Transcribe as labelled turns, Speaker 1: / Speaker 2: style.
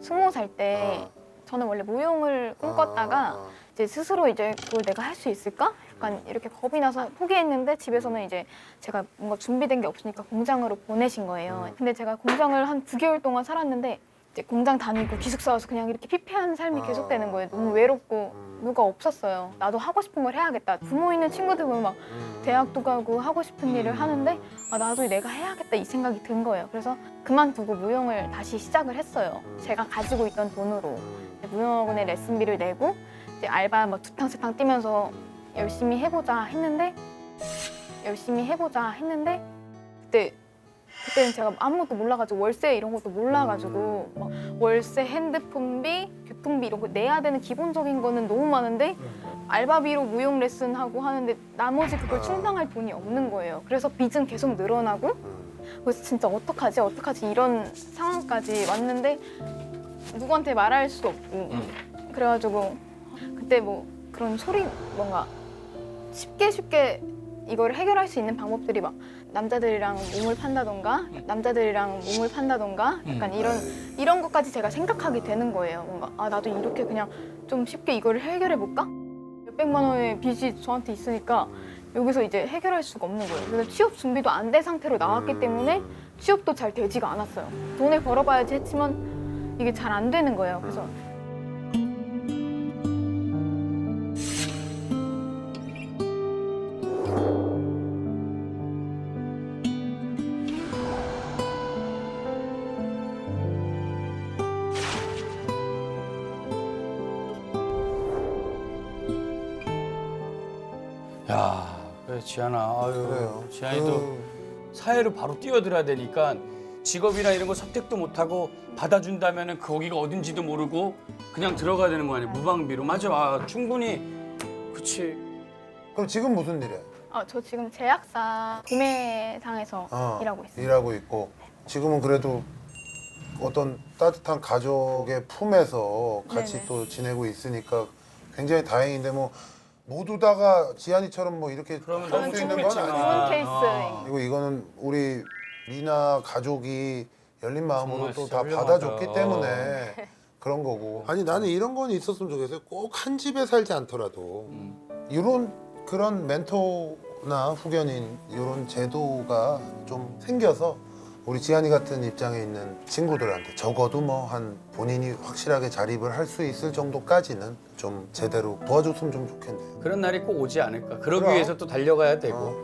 Speaker 1: 스무 살 때 저는 원래 무용을 꿈꿨다가
Speaker 2: 어, 어.
Speaker 1: 이제 스스로 이제 그걸 내가 할 수 있을까? 약간 이렇게 겁이 나서 포기했는데 집에서는 이제 제가 뭔가 준비된 게 없으니까 공장으로 보내신 거예요. 근데 제가 공장을 한 9개월 동안 살았는데 이제 공장 다니고 기숙사 와서 그냥 이렇게 피폐한 삶이 계속되는 거예요. 너무 외롭고 누가 없었어요. 나도 하고 싶은 걸 해야겠다. 부모 있는 친구들 보면 막 대학도 가고 하고 싶은 일을 하는데 아, 나도 내가 해야겠다 이 생각이 든 거예요. 그래서 그만두고 무용을 다시 시작을 했어요. 제가 가지고 있던 돈으로 무용학원에 레슨비를 내고 이제 알바 막 두탕 세탕 뛰면서 열심히 해보자 했는데 열심히 해보자 했는데 그때 그때는 제가 아무것도 몰라가지고 월세 이런 것도 몰라가지고 막 월세, 핸드폰비, 교통비 이런 거 내야 되는 기본적인 거는 너무 많은데 알바비로 무용 레슨 하고 하는데 나머지 그걸 충당할 돈이 없는 거예요. 그래서 빚은 계속 늘어나고 그래서 진짜 어떡하지 어떡하지 이런 상황까지 왔는데 누구한테 말할 수도 없고 그래가지고 그때 뭐 그런 소리 뭔가 쉽게 쉽게 이걸 해결할 수 있는 방법들이 막 남자들이랑 몸을 판다던가 남자들이랑 몸을 판다던가 약간 이런 이런 것까지 제가 생각하게 되는 거예요. 뭔가 아 나도 이렇게 그냥 좀 쉽게 이거를 해결해 볼까? 몇백만 원의 빚이 저한테 있으니까 여기서 이제 해결할 수가 없는 거예요. 그래서 취업 준비도 안 된 상태로 나왔기 때문에 취업도 잘 되지가 않았어요. 돈을 벌어봐야지 했지만 이게 잘 안 되는 거예요. 그래서
Speaker 3: 야, 그래 지한아, 아유,
Speaker 2: 그래요.
Speaker 3: 지한이도
Speaker 2: 그-
Speaker 3: 사회로 바로 뛰어들어야 되니까 직업이나 이런 거 선택도 못 하고 받아준다면은 거기가 어딘지도 모르고 그냥 들어가야 되는 거 아니야? 무방비로 맞아, 아, 충분히 그치.
Speaker 2: 그럼 지금 무슨 일해?
Speaker 1: 아, 저 지금 제약사 도매상에서
Speaker 2: 어,
Speaker 1: 일하고 있어요.
Speaker 2: 일하고 있고 지금은 그래도 어떤 따뜻한 가족의 품에서 같이
Speaker 1: 네네.
Speaker 2: 또 지내고 있으니까 굉장히 다행인데 뭐 모두 다가 지한이처럼 뭐 이렇게
Speaker 3: 그러면
Speaker 2: 할
Speaker 3: 너무
Speaker 2: 수 있는 건 아니야.
Speaker 1: 케이스인
Speaker 2: 그리고 이거는 우리 미나 가족이 열린 마음으로
Speaker 3: 정말
Speaker 2: 또
Speaker 3: 진짜
Speaker 2: 다
Speaker 3: 훌륭하다.
Speaker 2: 받아줬기 때문에 그런 거고. 아니 나는 이런 건 있었으면 좋겠어요. 꼭 한 집에 살지 않더라도 이런 그런 멘토나 후견인 이런 제도가 좀 생겨서 우리 지한이 같은 입장에 있는 친구들한테 적어도 뭐 한 본인이 확실하게 자립을 할 수 있을 정도까지는 좀 제대로 도와줬으면 좀 좋겠네요.
Speaker 3: 그런 날이 꼭 오지 않을까. 그러기
Speaker 2: 그럼.
Speaker 3: 위해서 또 달려가야 되고.
Speaker 2: 어.